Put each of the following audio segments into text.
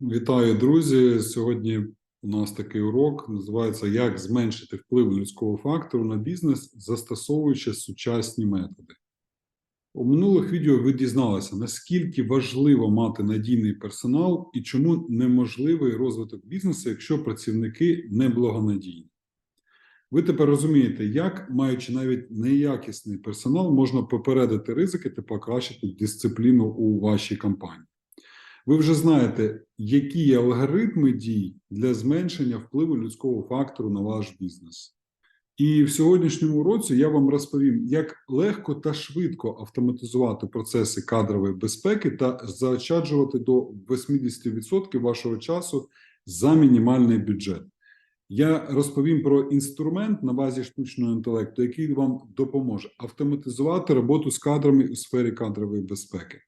Вітаю, друзі. Сьогодні у нас такий урок називається Як зменшити вплив людського фактору на бізнес, застосовуючи сучасні методи. У минулих відео ви дізналися, наскільки важливо мати надійний персонал і чому неможливий розвиток бізнесу, якщо працівники неблагонадійні. Ви тепер розумієте, як, маючи навіть неякісний персонал, можна попередити ризики та покращити дисципліну у вашій компанії. Ви вже знаєте, які алгоритми дій для зменшення впливу людського фактору на ваш бізнес. І в сьогоднішньому уроці я вам розповім, як легко та швидко автоматизувати процеси кадрової безпеки та заощаджувати до 80% вашого часу за мінімальний бюджет. Я розповім про інструмент на базі штучного інтелекту, який вам допоможе автоматизувати роботу з кадрами у сфері кадрової безпеки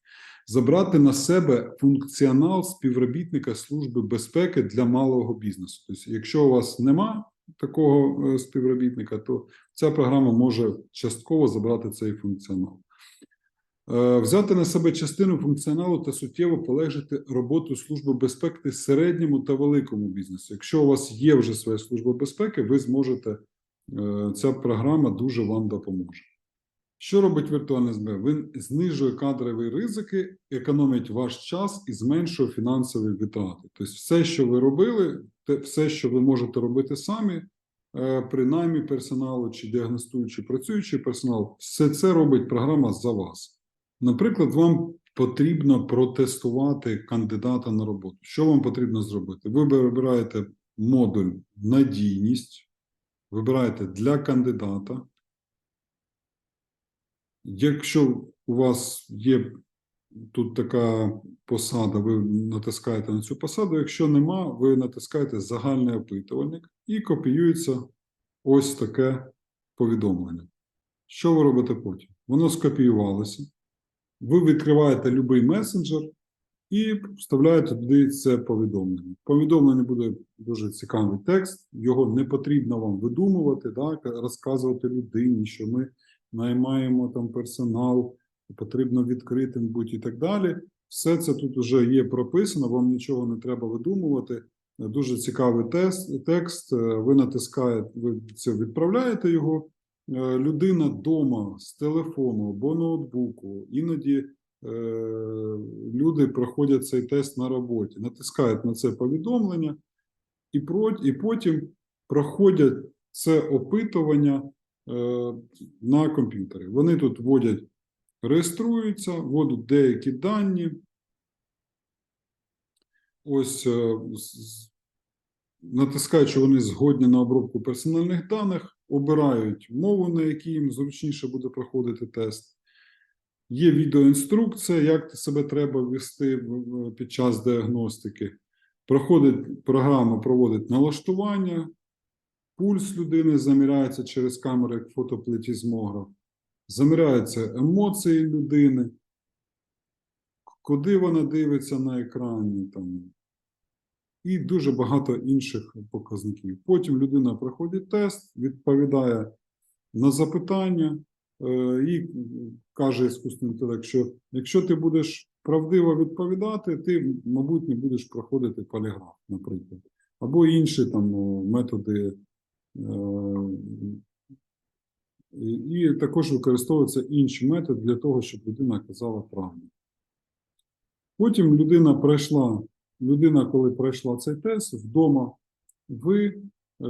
забрати на себе функціонал співробітника Служби безпеки для малого бізнесу. Тобто, якщо у вас нема такого е, співробітника, то ця програма може частково забрати цей функціонал. Е, Взяти на себе частину функціоналу та суттєво полегшити роботу Служби безпеки середньому та великому бізнесу. Якщо у вас є вже своя служба безпеки, ви зможете, е, ця програма дуже вам допоможе. Що робить віртуальний СБ? Він знижує кадрові ризики, економить ваш час і зменшує фінансові витрати. Тобто, все, що ви робили, все, що ви можете робити самі, е, при наймі персоналу чи діагностуючи працюючий персонал, все це робить програма за вас. Наприклад, вам потрібно протестувати кандидата на роботу. Що вам потрібно зробити? Ви вибираєте модуль надійність, вибираєте для кандидата. Якщо у вас є тут така посада, ви натискаєте на цю посаду. Якщо нема, ви натискаєте загальний опитувальник і копіюється ось таке повідомлення. Що ви робите потім? Воно скопіювалося. Ви відкриваєте будь-який месенджер і вставляєте туди це повідомлення. В повідомленні буде дуже цікавий текст, його не потрібно вам видумувати, да, розказувати людині, що ми наймаємо там персонал, потрібно відкритим бути і так далі. Все це тут вже є прописано, вам нічого не треба видумувати. Дуже цікавий тест, текст. е, Ви натискаєте, ви це відправляєте його. Е, Людина вдома з телефону або ноутбуку. Іноді е, люди проходять цей тест на роботі, натискають на це повідомлення, і, про, і потім проходять це опитування на комп'ютері. Вони тут вводять, реєструються, вводять деякі дані. Ось е, натискають, що вони згодні на обробку персональних даних, обирають мову, на якій їм зручніше буде проходити тест. Є відеоінструкція, як себе треба вести в- в- під час діагностики. Проходить програма проводить налаштування, пульс людини заміряється через камеру як фотоплетізмограф, заміряються емоції людини, куди вона дивиться на екрані, там, і дуже багато інших показників. Потім людина проходить тест, відповідає на запитання е, і каже іскусний інтелект, що якщо ти будеш правдиво відповідати, ти, мабуть, не будеш проходити поліграф, наприклад, або інші там методи. Е, І також використовуються інші методи для того, щоб людина казала правду. Потім людина пройшла, людина, коли пройшла цей тест вдома, ви, е,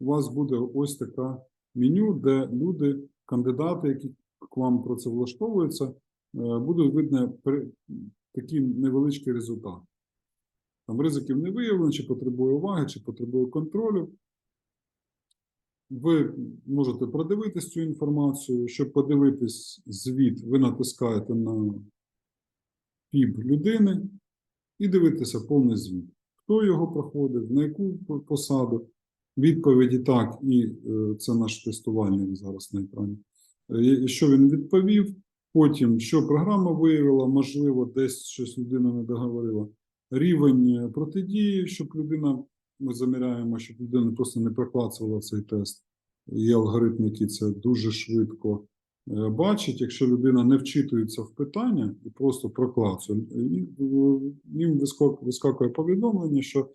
у вас буде ось така меню, де люди, кандидати, які к вам працевлаштовуються, е, будуть видно такий невеличкий результат. Там ризиків не виявлено, чи потребує уваги, чи потребує контролю. Ви можете продивитись цю інформацію. Щоб подивитись звіт, ви натискаєте на ПІБ людини і дивитися повний звіт. Хто його проходив, на яку посаду. Відповіді так, і е, це наш тестувальник зараз на екрані. Е, Що він відповів, потім, що програма виявила, можливо, десь щось людина не договорила. Рівень е, протидії, щоб людина, ми заміряємо, щоб людина просто не проклацувала цей тест. Є алгоритм, який це дуже швидко е, бачить, якщо людина не вчитується в питання і просто проклацує, е, їм вискок- вискакує повідомлення, що,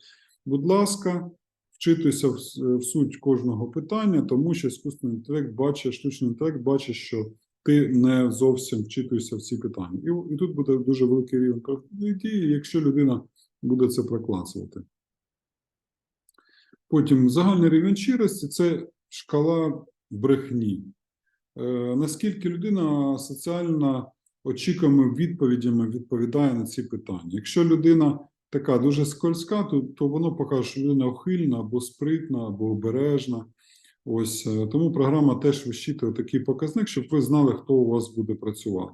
будь ласка, вчитуйся в, в суть кожного питання, тому що іскусний інтелект бачить, штучний інтелект бачить, що ти не зовсім вчитуєшся в ці питання. І, і тут буде дуже великий рівень дії, якщо людина буде це проклацувати. Потім загальний рівень щирості це шкала брехні. Е, наскільки людина соціально очікуваними відповідями відповідає на ці питання. Якщо людина така дуже скользка, то, то воно покаже, що людина ухильна або спритна, або обережна. Ось е, тому програма теж вищитує такий показник, щоб ви знали, хто у вас буде працювати,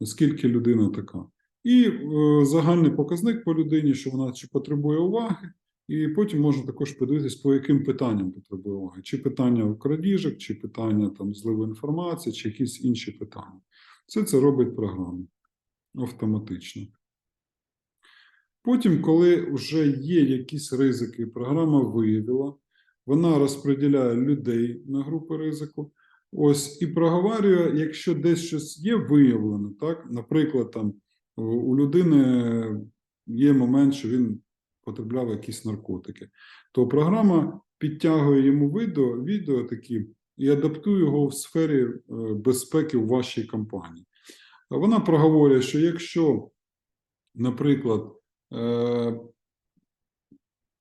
наскільки людина така. І е, загальний показник по людині, що вона чи потребує уваги, і потім можна також подивитись, по яким питанням потребує уваги. Чи питання крадіжок, чи питання там зливу інформації, чи якісь інші питання. Все це робить програма автоматично. Потім, коли вже є якісь ризики, програма виявила, вона розподіляє людей на групи ризику. Ось і проговорює, якщо десь щось є виявлено, так, наприклад, там у- людини є момент, що він потребляв якісь наркотики, то програма підтягує йому відео, відео такі і адаптує його в сфері е, безпеки в вашій компанії. Вона проговорює, що якщо, наприклад, е,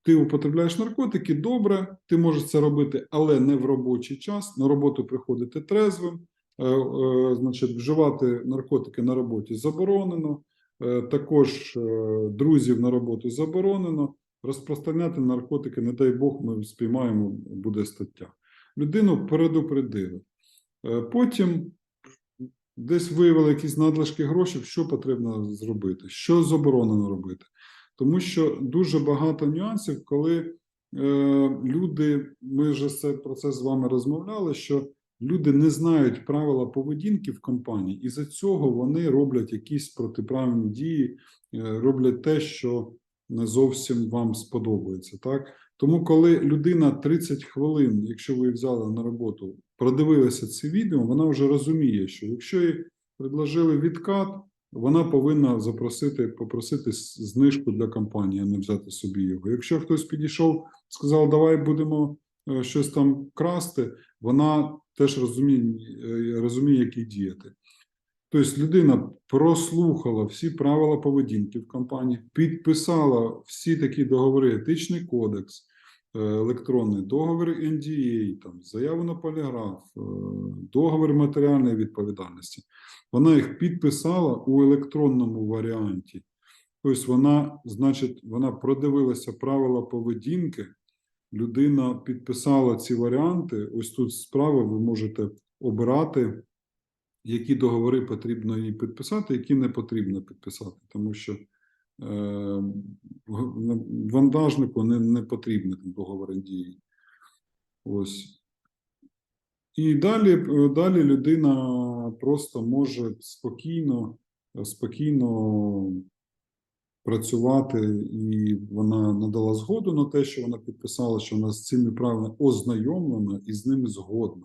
ти употребляєш наркотики, добре, ти можеш це робити, але не в робочий час. На роботу приходити трезвим, е, значить, вживати наркотики на роботі заборонено. Е, Також е, друзів на роботу заборонено. Розпространяти наркотики, не дай Бог, ми спіймаємо, буде стаття. Людину передупредили. Е, Потім десь виявили якісь надлишки грошей, що потрібно зробити, що заборонено робити. Тому що дуже багато нюансів, коли е, люди, ми вже про це з вами розмовляли, що люди не знають правила поведінки в компанії, і за цього вони роблять якісь протиправні дії, е, роблять те, що не зовсім вам сподобається. Так? Тому, коли людина 30 хвилин, якщо ви взяли на роботу, продивилася це відео, вона вже розуміє, що якщо їй предложили відкат, вона повинна запросити, попросити знижку для компанії, а не взяти собі його. Якщо хтось підійшов, сказав, давай будемо е, щось там красти, вона теж розуміє, розуміє, як їй діяти. Тобто людина прослухала всі правила поведінки в компанії, підписала всі такі договори, етичний кодекс, е, електронний договір NDA, там, заяву на поліграф, е, договір матеріальної відповідальності. Вона їх підписала у електронному варіанті. Тобто вона, значить, вона продивилася правила поведінки, людина підписала ці варіанти. Ось тут справа ви можете обирати, які договори потрібно їй підписати, які не потрібно підписати, тому що е, вантажнику не, не потрібні договори дії. Ось. І далі, е, далі людина просто може спокійно, спокійно працювати, і вона надала згоду на те, що вона підписала, що вона з цими правилами ознайомлена і з ними згодна.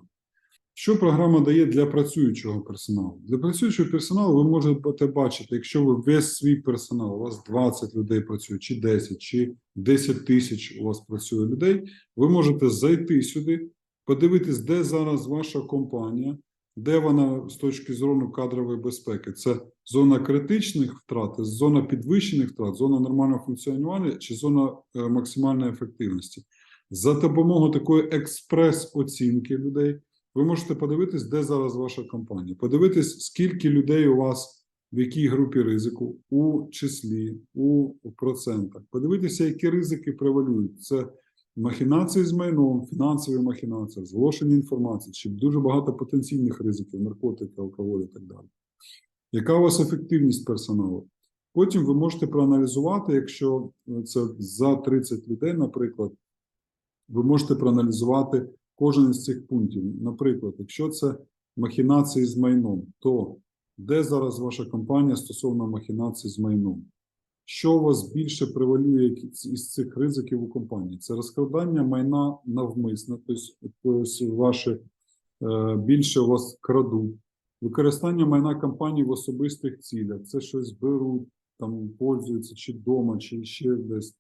Що програма дає для працюючого персоналу? Для працюючого персоналу ви можете бачити, якщо ви весь свій персонал, у вас 20 людей працює, чи 10, чи 10 тисяч у вас працює людей, ви можете зайти сюди, подивитись, де зараз ваша компанія, де вона з точки зору кадрової безпеки. Це зона критичних втрат, зона підвищених втрат, зона нормального функціонування чи зона е, максимальної ефективності. За допомогою такої експрес-оцінки людей ви можете подивитись, де зараз ваша компанія, подивитись, скільки людей у вас в якій групі ризику, у числі, у процентах. Подивитися, які ризики превалюють. Це махінації з майном, фінансові махінації, зголошення інформації, чи дуже багато потенційних ризиків, наркотики, алкоголь і так далі. Яка у вас ефективність персоналу? Потім ви можете проаналізувати, якщо це за 30 людей, наприклад, ви можете проаналізувати кожен із цих пунктів. Наприклад, якщо це махінації з майном, то де зараз ваша компанія стосовно махінацій з майном? Що у вас більше превалює із цих ризиків у компанії? Це розкрадання майна навмисно, тобто, ваші е, більше у вас крадуть. Використання майна компанії в особистих цілях. Це щось беруть, там пользуються чи вдома, чи ще десь,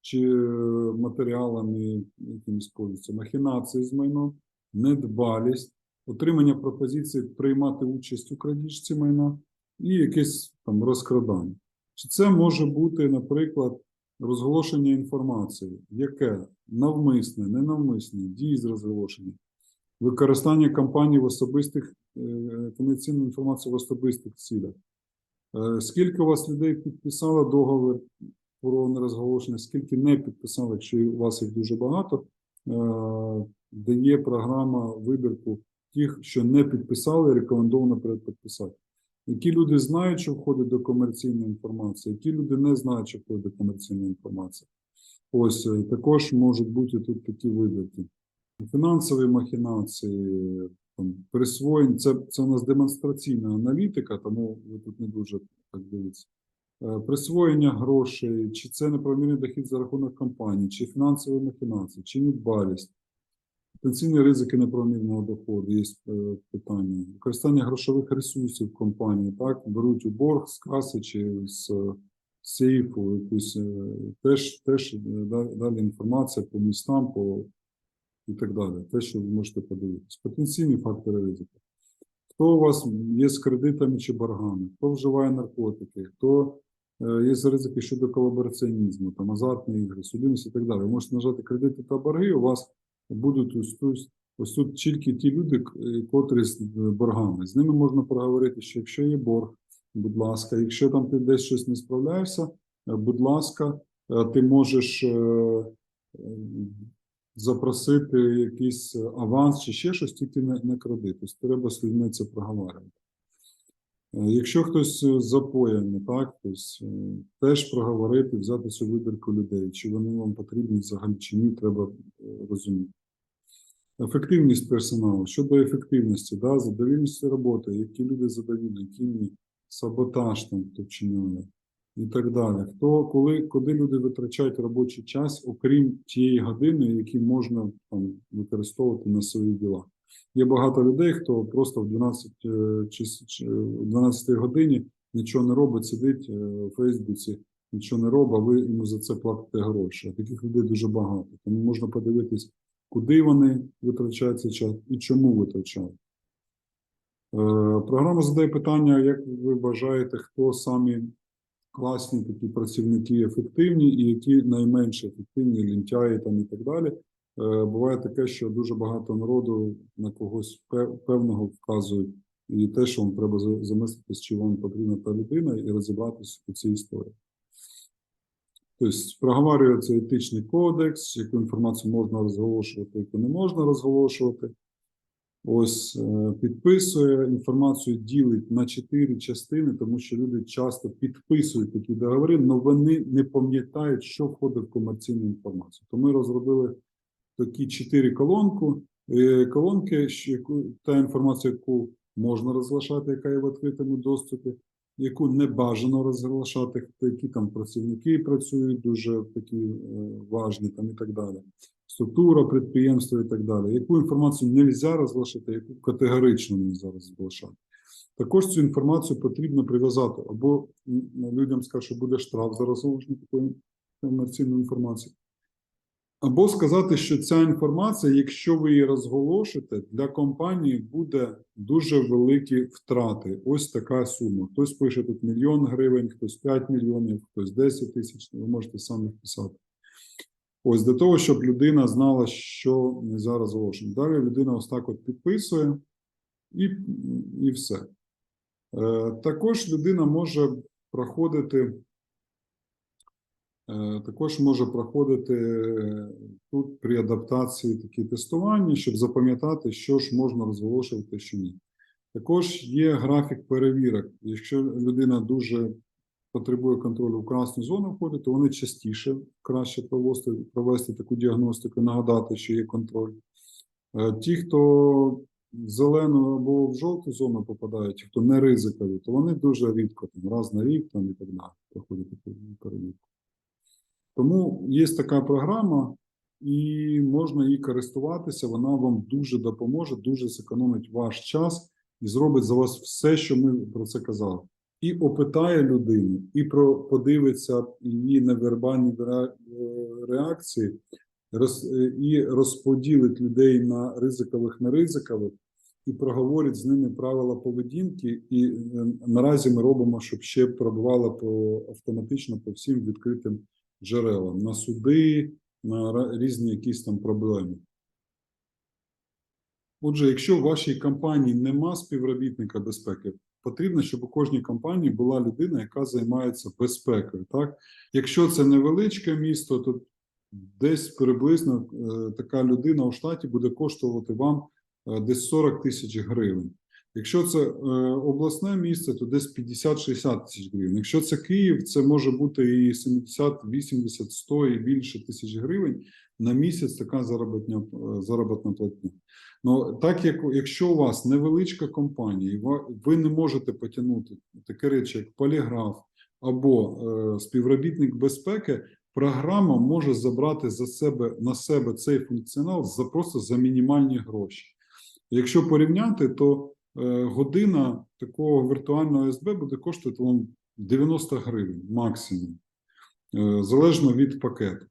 чи е, матеріалами якимись пользуються. Махінації з майном, недбалість, отримання пропозиції приймати участь у крадіжці майна і якесь там розкрадання. Чи це може бути, наприклад, розголошення інформації, яке навмисне, ненавмисне, дії з розголошення, використання компаній в особистих е, комерційної інформації в особистих цілях. Е, Скільки у вас людей підписало договір про нерозголошення, скільки не підписали, якщо у вас їх дуже багато, е, дає програма вибірку тих, що не підписали, рекомендовано передпідписати. Які люди знають, що входить до комерційної інформації, які люди не знають, що входить до комерційної інформації. Ось е, також можуть бути тут такі вибірки. Фінансові махінації, там, присвоєння, це, це у нас демонстраційна аналітика, тому ви тут не дуже так дивіться. Е, Присвоєння грошей, чи це неправомірний дохід за рахунок компанії, чи фінансові махінації, чи недбалість, потенційні ризики неправомірного доходу, є е, питання. Використання грошових ресурсів компанії, так, беруть у борг з каси чи з е, сейфу, якусь, е, теж, теж далі інформація по містам, по і так далі. Те, що ви можете подивитися. Потенційні фактори ризику. Хто у вас є з кредитами чи боргами, хто вживає наркотики, хто є ризики щодо колабораціонізму, там азартні ігри, судимість і так далі. Ви можете нажати кредити та борги, у вас будуть ось тут, ось тут тільки ті люди, е, котрі з е, боргами. З ними можна проговорити, що якщо є борг, будь ласка, якщо там ти десь щось не справляєшся, е, будь ласка, ти можеш запросити якийсь аванс чи ще щось, тільки не, не кредит. Тобто треба з людьми це проговорювати. Якщо хтось е, так, тобто, теж проговорити, взяти цю вибірку людей, чи вони вам потрібні взагалі, чи ні, треба е, розуміти. Ефективність персоналу. Щодо ефективності, да, задовільності роботи, які люди задовільні, які ні, саботаж там хто вчиняє і так далі. Хто, коли, куди люди витрачають робочий час, окрім тієї години, які можна там, використовувати на свої діла. Є багато людей, хто просто в 12, е, чи, чи 12 годині нічого не робить, сидить е, у Фейсбуці, нічого не робить, а ви йому за це платите гроші. А таких людей дуже багато. Тому можна подивитись, куди вони витрачають цей час і чому витрачають. Е, Програма задає питання, як ви вважаєте, хто самі класні такі працівники ефективні і які найменш ефективні, лінтяї там і так далі. Е, Буває таке, що дуже багато народу на когось певного вказують, і те, що вам треба замислитись, чи вам потрібна та людина, і розібратися у цій історії. Тобто проговорюється етичний кодекс, яку інформацію можна розголошувати, яку не можна розголошувати. Ось е, підписує інформацію, ділить на чотири частини, тому що люди часто підписують такі договори, але вони не пам'ятають, що входить в комерційну інформацію. То ми розробили такі чотири колонку, е, колонки, та інформація, яку можна розглашати, яка є в відкритому доступі, яку не бажано розглашати, які там працівники працюють, дуже такі е, важні там і так далі структура підприємства і так далі. Яку інформацію не можна розглашати, яку категорично не можна розглашати. Також цю інформацію потрібно прив'язати або людям скажуть, що буде штраф за розголошення такої комерційної інформації, або сказати, що ця інформація, якщо ви її розголошите, для компанії буде дуже великі втрати. Ось така сума. Хтось пише тут мільйон гривень, хтось 5 мільйонів, хтось 10 тисяч. Ви можете самі вписати. Ось для того, щоб людина знала, що не зараз оголошено. Далі людина ось так от підписує і, і все. Е, також людина може проходити. Е, Також може проходити тут при адаптації такі тестування, щоб запам'ятати, що ж можна розголошувати, що ні. Також є графік перевірок. Якщо людина дуже потребує контролю в красну зону входить, то вони частіше краще провести, провести таку діагностику, нагадати, що є контроль. Е, Ті, хто в зелену або в жовту зону попадають, ті, хто не ризикові, то вони дуже рідко, там, раз на рік там, і так далі, проходять таку перевірку. Тому є така програма, і можна їй користуватися. Вона вам дуже допоможе, дуже зекономить ваш час і зробить за вас все, що ми про це казали. І опитає людину, і про подивиться її невербальні ре- реакції, роз, і розподілить людей на ризикових, неризикових, і проговорить з ними правила поведінки. І е, наразі ми робимо, щоб ще пробувало по автоматично по всім відкритим джерелам на суди, на різні якісь там проблеми. Отже, якщо в вашій компанії нема співробітника безпеки, потрібно, щоб у кожній компанії була людина, яка займається безпекою. Так, якщо це невеличке місто, то десь приблизно е, така людина у штаті буде коштувати вам е, десь 40 тисяч гривень. Якщо це е, обласне місце, то десь 50-60 тисяч гривень. Якщо це Київ, це може бути і 70, 80, 100 і більше тисяч гривень на місяць. Така заробітня е, заробітна платня. Ну так як якщо у вас невеличка компанія, і ви не можете потягнути такі речі, як поліграф або е, співробітник безпеки, програма може забрати за себе на себе цей функціонал за просто за мінімальні гроші. Якщо порівняти, то година такого віртуального СБ буде коштувати вам 90 гривень максимум, е, залежно від пакету.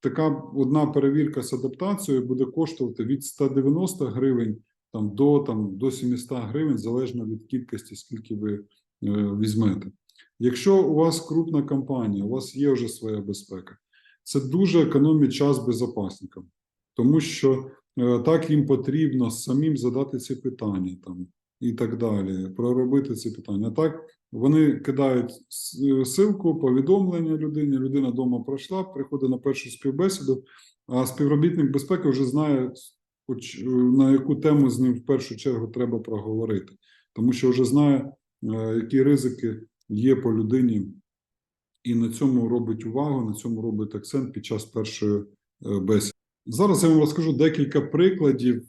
Така одна перевірка з адаптацією буде коштувати від 190 гривень там, до, там, до 700 гривень, залежно від кількості, скільки ви е, візьмете. Якщо у вас крупна компанія, у вас є вже своя безпека, це дуже економить час безпечникам, тому що е, так їм потрібно самим задати ці питання там, і так далі, проробити ці питання. Так вони кидають с- е, ссылку, повідомлення людині, людина вдома пройшла, приходить на першу співбесіду, а співробітник безпеки вже знає, е, на яку тему з ним в першу чергу треба проговорити, тому що вже знає, е, які ризики є по людині, і на цьому робить увагу, на цьому робить акцент під час першої е, бесіди. Зараз я вам розкажу декілька прикладів, е,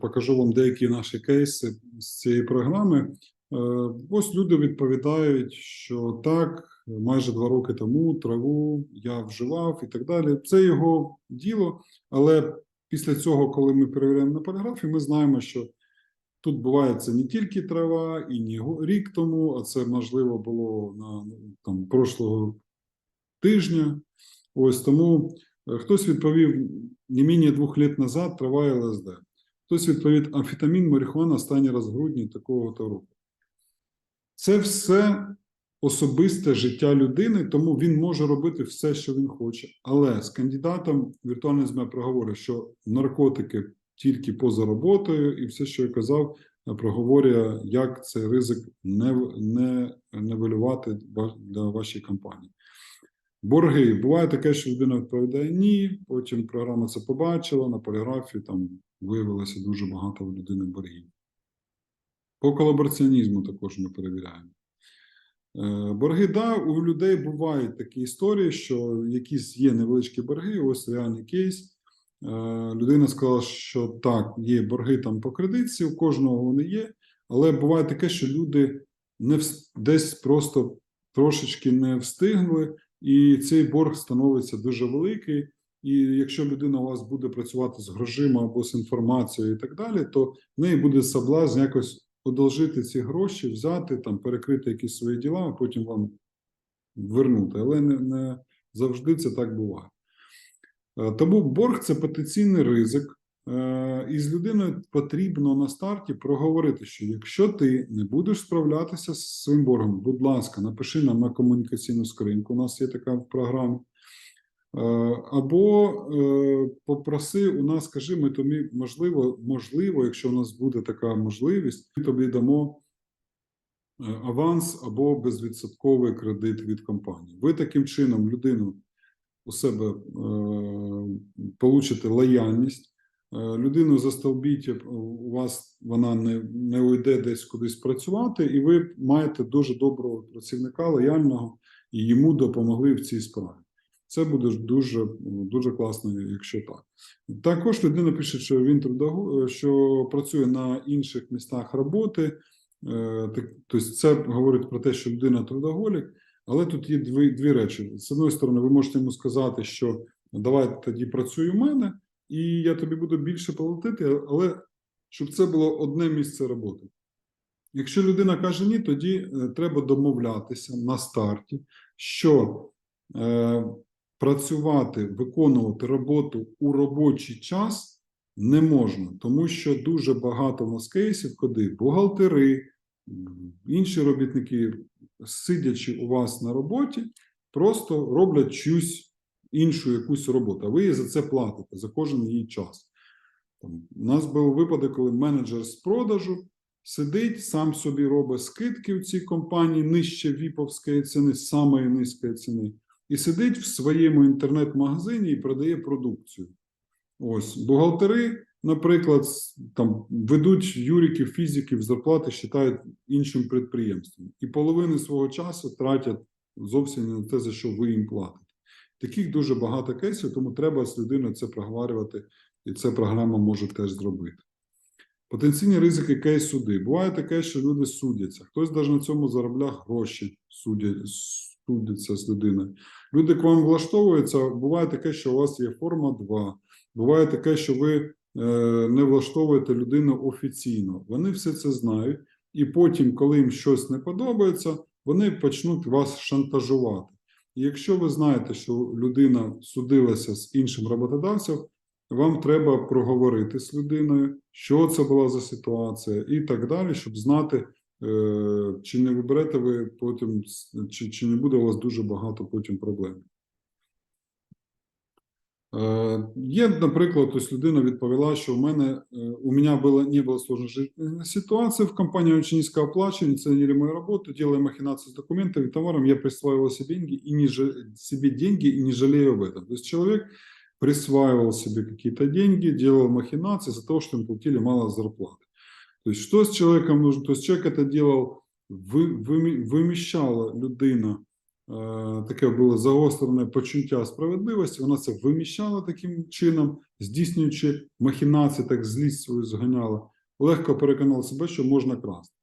покажу вам деякі наші кейси з цієї програми. Е, Ось люди відповідають, що так, майже два роки тому траву я вживав і так далі. Це його діло, але після цього, коли ми перевіряємо на поліграфі, ми знаємо, що тут буває це не тільки трава і не рік тому, а це можливо було на там прошлого тижня. Ось тому хтось відповів не менее двох лет назад трава ЛСД. Хтось відповів амфетамін, марихуана останній раз в грудні такого-то року. Це все особисте життя людини, тому він може робити все, що він хоче. Але з кандидатом віртуальний ЗМЕ проговорює, що наркотики тільки поза роботою, і все, що я казав, е, проговорює, як цей ризик не, не нивелювати ва- для вашої компанії. Борги. Буває таке, що людина відповідає ні, потім програма це побачила, на поліграфі там виявилося дуже багато у людини боргів. По колабораціонізму також ми перевіряємо. Е, Борги, да, у людей бувають такі історії, що якісь є невеличкі борги, ось реальний кейс. Е, Людина сказала, що так, є борги там по кредитці, у кожного вони є, але буває таке, що люди не десь просто трошечки не встигли, і цей борг становиться дуже великий. І якщо людина у вас буде працювати з грошима або з інформацією і так далі, то в неї буде соблазн якось одолжити ці гроші, взяти, там, перекрити якісь свої діла, а потім вам вернути. Але не, не завжди це так буває. Е, Тому борг це потенційний ризик. Е, І з людиною потрібно на старті проговорити, що якщо ти не будеш справлятися з своїм боргом, будь ласка, напиши нам на комунікаційну скриньку. У нас є така в програмі. Е, Або е, попроси у нас, скажи, ми тобі, можливо, можливо, якщо у нас буде така можливість, ми тобі дамо аванс або безвідсотковий кредит від компанії. Ви таким чином людину у себе получите лояльність. Е, Людину застолбіть, у вас вона не, не уйде десь кудись працювати, і ви маєте дуже доброго працівника, лояльного, і йому допомогли в цій справі. Це буде дуже, дуже класно, якщо так. Також людина пише, що він трудого, що працює на інших містах роботи. Е, Тобто, це говорить про те, що людина трудоголік, але тут є дві, дві речі. З одної сторони, ви можете йому сказати, що давай тоді працюй у мене, і я тобі буду більше платити, але щоб це було одне місце роботи. Якщо людина каже ні, тоді е, треба домовлятися на старті, що е, працювати, виконувати роботу у робочий час не можна, тому що дуже багато в нас кейсів, коли бухгалтери, інші робітники, сидячи у вас на роботі, просто роблять чусь іншу якусь роботу, а ви за це платите за кожен її час. Там, у нас був випадок, коли менеджер з продажу сидить, сам собі робить скидки в цій компанії нижче віповської ціни, самої низької ціни, і сидить в своєму інтернет-магазині і продає продукцію. Ось бухгалтери, наприклад, там ведуть юриків, фізиків, зарплати вважають іншим підприємством, і половину свого часу тратять зовсім не на те, за що ви їм платите. Таких дуже багато кейсів, тому треба з людиною це проговорювати, і це програма може теж зробити. Потенційні ризики кейс суди. Буває таке, що люди судяться. Хтось навіть на цьому заробляє гроші, судять, судяться з людиною. Люди к вам влаштовуються. Буває таке, що у вас є форма 2. Буває таке, що ви е, не влаштовуєте людину офіційно. Вони все це знають, і потім, коли їм щось не подобається, вони почнуть вас шантажувати. Якщо ви знаєте, що людина судилася з іншим роботодавцем, вам треба проговорити з людиною, що це була за ситуація, і так далі, щоб знати, е, чи не виберете ви потім, чи, чи не буде у вас дуже багато потім проблем. Е, Є, наприклад, ось людина відповіла, що у мене е, у меня было, не было сложной жизненной ситуации в компании очень низкооплачиваемой, не ценили мою работу, делая махинации с документами и товаром, я присваивал себе деньги и не жа- себе деньги и не жалею об этом. То есть человек присваивал себе какие-то деньги, делал махинации из-за того, что им платили мало зарплаты. То есть что с человеком нужно? То есть человек это делал, ви, вимі- виміщала людина е, таке було загострене почуття справедливості, вона це виміщала таким чином, здійснюючи махінації, так злість свою зганяла, легко переконала себе, що можна красти.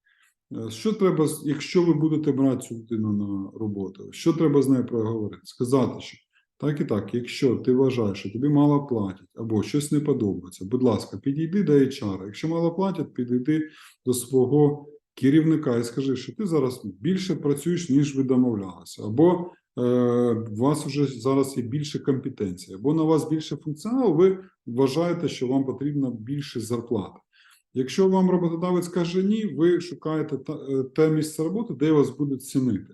Е, Що треба, якщо ви будете брати цю людину на роботу, що треба з нею проговорити? Сказати, що так і так, якщо ти вважаєш, що тобі мало платять або щось не подобається, будь ласка, підійди до HR. Якщо мало платять, підійди до свого керівника і скажи, що ти зараз більше працюєш, ніж ви домовлялися, або е, у вас вже зараз є більше компетенції, або на вас більше функціоналу, ви вважаєте, що вам потрібна більше зарплата. Якщо вам роботодавець каже ні, ви шукаєте е, те місце роботи, де вас будуть цінити.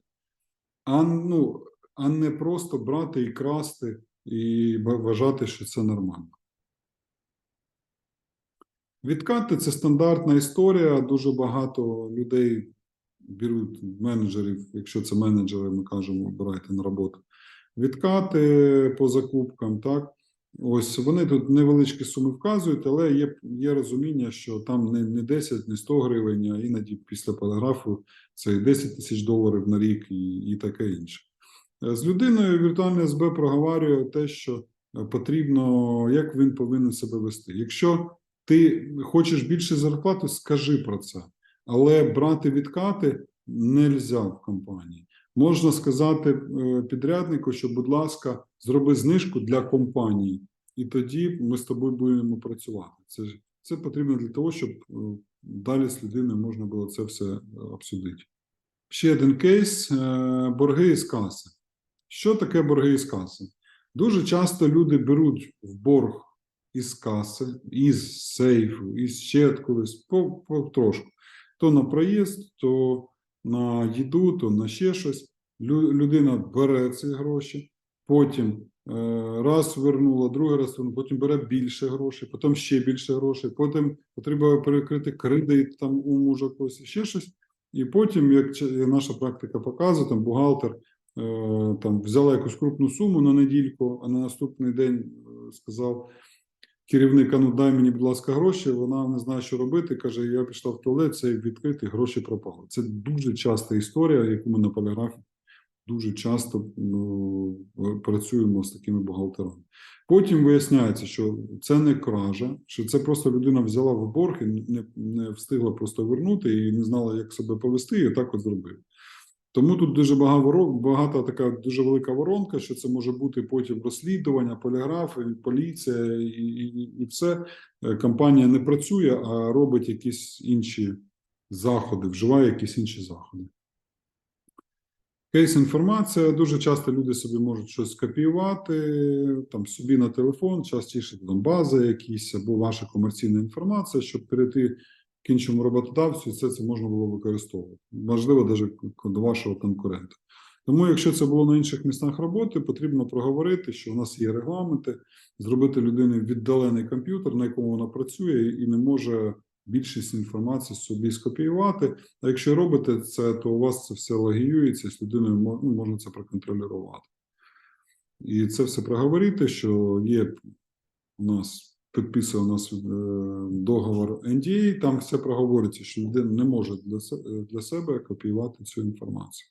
А, ну, а не просто брати і красти і вважати, що це нормально. Відкати це стандартна історія. Дуже багато людей беруть менеджерів, якщо це менеджери, ми кажемо, обирайте на роботу. Відкати по закупкам, так. Ось вони тут невеличкі суми вказують, але є, є розуміння, що там не, не 10, не 100 гривень, а іноді після параграфу це і 10 тисяч доларів на рік і, і таке інше. Е, З людиною віртуальне СБ проговорює те, що е, потрібно, як він повинен себе вести. Якщо ти хочеш більше зарплати, скажи про це. Але брати відкати не можна в компанії. Можна сказати е, підряднику, що, будь ласка, зроби знижку для компанії, і тоді ми з тобою будемо працювати. Це, це потрібно для того, щоб е, далі з людиною можна було це все е, обсудити. Ще один кейс: борги із каси. Що таке борги із каси? Дуже часто люди беруть в борг із каси, із сейфу, із ще откудись, по, по трошку. То на проїзд, то на їду, то на ще щось. Лю- людина бере ці гроші, потім е, раз вернула, другий раз вернула, потім бере більше грошей, потім ще більше грошей, потім потрібно перекрити кредит там у мужа когось, ще щось. І потім, як наша практика показує, там бухгалтер е, там взяла якусь крупну суму на недільку, а на наступний день е, сказав керівник, «А ну дай мені, будь ласка, гроші. Вона не знає, що робити. Каже: я пішла в туалет, це відкритий, гроші пропали. Це дуже часта історія, яку ми на поліграфі дуже часто ну, працюємо з такими бухгалтерами. Потім виясняється, що це не кража, що це просто людина взяла в борг і не, не встигла просто вернути і не знала, як себе повести, і так от зробив. Тому тут дуже багато, багата така дуже велика воронка, що це може бути потім розслідування, поліграф, поліція і, і, і все. Е, Компанія не працює, а робить якісь інші заходи, вживає якісь інші заходи. Кейс інформація. Дуже часто люди собі можуть щось скопіювати там собі на телефон, частіше там база якісь або ваша комерційна інформація, щоб перейти к іншому роботодавцю, і це, це можна було використовувати. Можливо, навіть до вашого конкурента. Тому, якщо це було на інших місцях роботи, потрібно проговорити, що в нас є регламенти, зробити людині віддалений комп'ютер, на якому вона працює, і не може більшість інформації собі скопіювати. А якщо робите це, то у вас це все логіюється, з людиною ну, можна це проконтролювати. І це все проговорити, що є у нас підписує у нас е, договор NDA, там все проговориться, що людина не може для, е, для себе копіювати цю інформацію.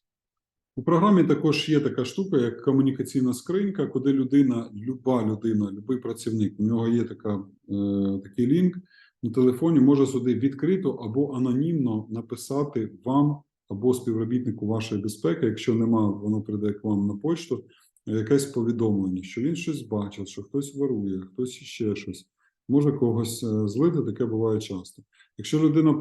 У програмі також є така штука, як комунікаційна скринька, куди людина, люба людина, любий працівник, у нього є така, е, такий лінк на телефоні, може сюди відкрито або анонімно написати вам або співробітнику вашої безпеки, якщо нема, воно прийде к вам на почту, якесь повідомлення, що він щось бачив, що хтось ворує, хтось ще щось. Може когось е, злити, таке буває часто. Якщо людина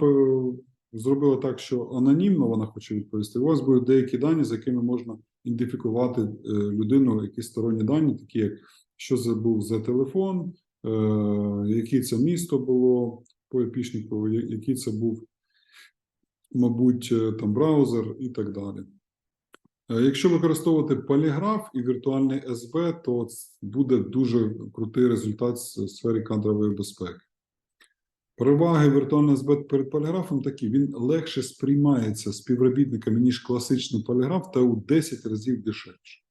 зробила так, що анонімно вона хоче відповісти, у вас будуть деякі дані, з якими можна ідентифікувати е, людину, якісь сторонні дані, такі як що це був за телефон, е, яке це місто було по епішнику, який це був, мабуть, там браузер і так далі. Е, Якщо використовувати поліграф і віртуальний СБ, то буде дуже крутий результат з сфері кадрової безпеки. Переваги віртуального СБ перед поліграфом такі: він легше сприймається співробітниками, ніж класичний поліграф, та у 10 разів дешевше.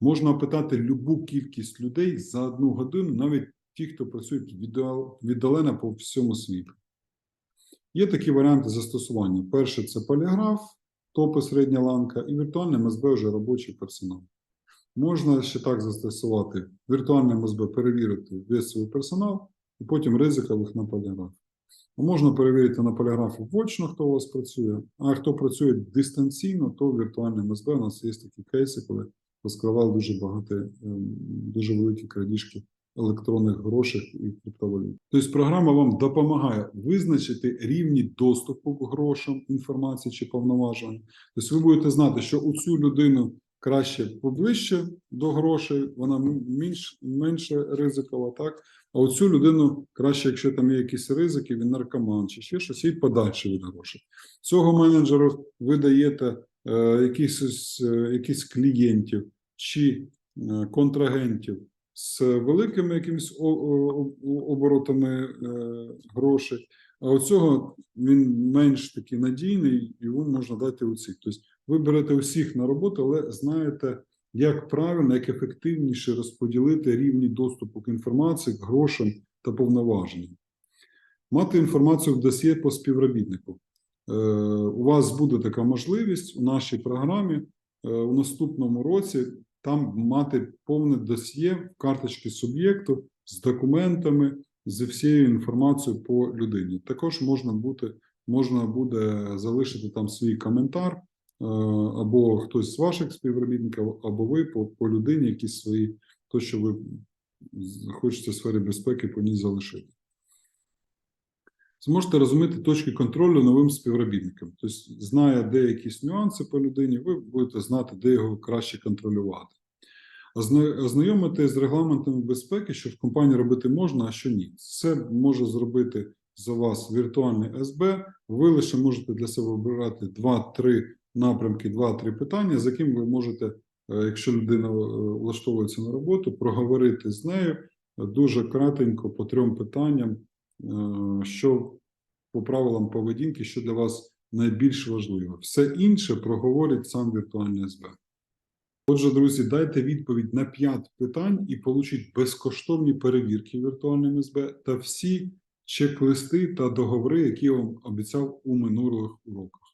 Можна опитати любу кількість людей за одну годину, навіть ті, хто працюють віддалено по всьому світу. Є такі варіанти застосування. Перше це поліграф, топи середня ланка, і віртуальний МСБ вже робочий персонал. Можна ще так застосувати віртуальний МСБ, перевірити весь свій персонал, і потім ризикових на поліграф. Можна перевірити на поліграфі вочно, хто у вас працює, а хто працює дистанційно, то віртуальний МСБ. У нас є такі кейси, коли розкривали дуже багато, ем, дуже великі крадіжки електронних грошей і криптовалют. Тобто програма вам допомагає визначити рівні доступу к грошам, інформації чи повноважень. Тобто ви будете знати, що у цю людину краще поближче до грошей, вона менш, менше ризикова, так? А оцю людину краще, якщо там є якісь ризики, він наркоман чи ще щось, і подальше від грошей. Цього менеджеру ви даєте е, якісь, е, якісь клієнтів чи е, контрагентів з великими якимись оборотами е, грошей. А у цього він менш такий надійний, йому можна дати усіх. Тобто ви берете усіх на роботу, але знаєте, як правильно, як ефективніше розподілити рівні доступу к інформації, грошам та повноваженням. Мати інформацію в досьє по співробітнику. Е, У вас буде така можливість у нашій програмі е, у наступному році там мати повне досьє в карточці суб'єкту з документами, з всією інформацією по людині. Також можна бути, можна буде залишити там свій коментар, е, або хтось з ваших співробітників, або ви по, по людині, якісь свої, то, що ви хочете в сфері безпеки по ній залишити. Зможете розуміти точки контролю новим співробітникам. Тобто, знає де якісь нюанси по людині, ви будете знати, де його краще контролювати. Озна- Ознайомити з регламентами безпеки, що в компанії робити можна, а що ні. Це може зробити за вас віртуальний СБ. Ви лише можете для себе обирати 2-3 напрямки, 2-3 питання, з яким ви можете, е, якщо людина е, влаштовується на роботу, проговорити з нею дуже кратенько по трьом питанням, що по правилам поведінки, що для вас найбільш важливо. Все інше проговорить сам віртуальний СБ. Отже, друзі, дайте відповідь на 5 питань і получіть безкоштовні перевірки віртуальним СБ та всі чек-листи та договори, які я вам обіцяв у минулих уроках.